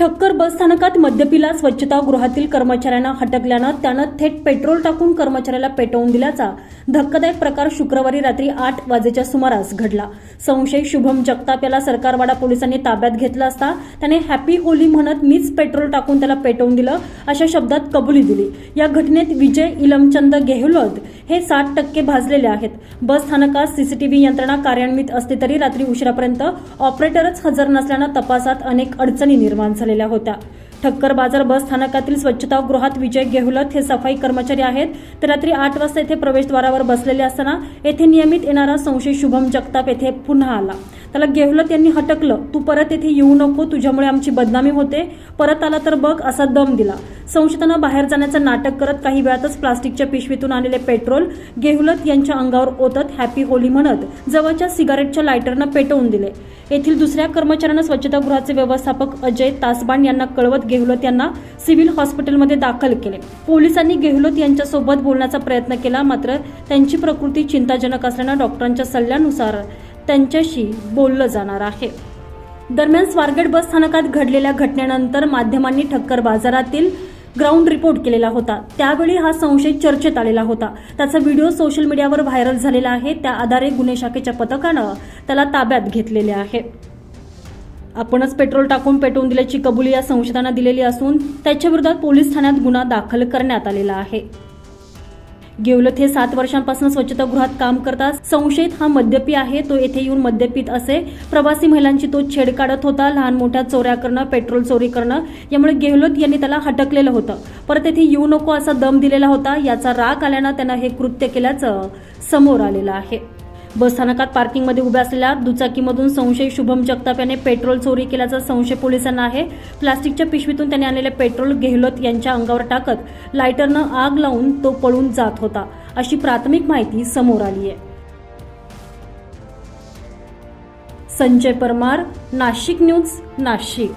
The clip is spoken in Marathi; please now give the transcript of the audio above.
ठक्कर बस स्थानकात मद्यपीला स्वच्छतागृहातील कर्मचाऱ्यांना हटकल्यानं त्यानं थेट पेट्रोल टाकून कर्मचाऱ्याला पेटवून दिल्याचा धक्कादायक प्रकार शुक्रवारी रात्री आठ वाजेच्या सुमारास घडला. संशय शुभम जगताप याला सरकारवाडा पोलिसांनी ताब्यात घेतलं असता त्याने हॅपी होली म्हणत मीच पेट्रोल टाकून त्याला पेटवून दिलं अशा शब्दात कबुली दिली. या घटनेत विजय इलमचंद गेहलोत हे साठ टक्के भाजलेले आहेत. बस स्थानकात सीसीटीव्ही यंत्रणा कार्यान्वित असली तरी रात्री उशिरापर्यंत ऑपरेटरच हजर नसल्यानं तपासात अनेक अडचणी निर्माण झालेल्या होत्या. ठक्कर बाजार बस स्थानकातील स्वच्छतागृहात विजय गेहलोत हे सफाई कर्मचारी आहेत. तर रात्री आठ वाजता येथे प्रवेशद्वारावर बसलेले असताना येथे नियमित येणारा संशय शुभम जगताप येथे पुन्हा आला. त्याला गेहलोत यांनी हटकलं. तू परत येथे येऊ नको तुझ्यामुळे आमची बदनामी होते. परत आला तर बघ असा दम दिला. संशयितांना बाहेर जाण्याचं नाटक करत काही वेळातच प्लास्टिकच्या पिशवीतून आलेले पेट्रोल गेहलोत यांच्या अंगावर ओतत हॅपी होली म्हणत जवळच्या सिगारेटच्या लायटरनं पेटवून दिले. येथील दुसऱ्या कर्मचाऱ्यानं स्वच्छतागृहाचे व्यवस्थापक अजय तासबाण यांना कळवत गेहलोत यांना सिव्हिल हॉस्पिटलमध्ये दाखल केले. पोलिसांनी गेहलोत यांच्यासोबत बोलण्याचा प्रयत्न केला मात्र त्यांची प्रकृती चिंताजनक असल्यानं डॉक्टरांच्या सल्ल्यानुसार त्यांच्याशी बोललं जाणार आहे. दरम्यान स्वारगेट बस स्थानकात घडलेल्या घटनेनंतर माध्यमांनी ठक्कर बाजारातील ग्राउंड रिपोर्ट केलेला होता. त्यावेळी हा संशय चर्चेत आलेला होता. त्याचा व्हिडिओ सोशल मीडियावर व्हायरल झालेला आहे. त्या आधारे गुन्हे शाखेच्या पथकानं त्याला ताब्यात घेतलेले आहे. आपणच पेट्रोल टाकून पेटवून दिल्याची कबुली या संशयितांना दिलेली असून त्याच्या विरोधात पोलीस ठाण्यात गुन्हा दाखल करण्यात आलेला आहे. गेवलत हे सात वर्षांपासून स्वच्छतागृहात काम करतात. संशयित हा मद्यपी आहे तो येथे येऊन मद्यपित असे. प्रवासी महिलांची तो छेड काढत होता लहान मोठ्या चोऱ्या करणं पेट्रोल चोरी करणं. यामुळे गेहलोत यांनी त्याला हटकलेलं होतं. परत येथे येऊ नको असा दम दिलेला होता याचा राग आल्यानं त्यानं हे कृत्य केल्याचं समोर आलेलं आहे. बस स्थानकात पार्किंगमध्ये उभ्या असलेल्या दुचाकीमधून संशयी शुभम जगताप याने पेट्रोल चोरी केल्याचा संशय पोलिसांना आहे. प्लास्टिकच्या पिशवीतून त्याने आणलेले पेट्रोल गेहलोत यांच्या अंगावर टाकत लायटरनं आग लावून तो पळून जात होता. अशी प्राथमिक माहिती समोर आली आहे. संजय परमार नाशिक न्यूज नाशिक.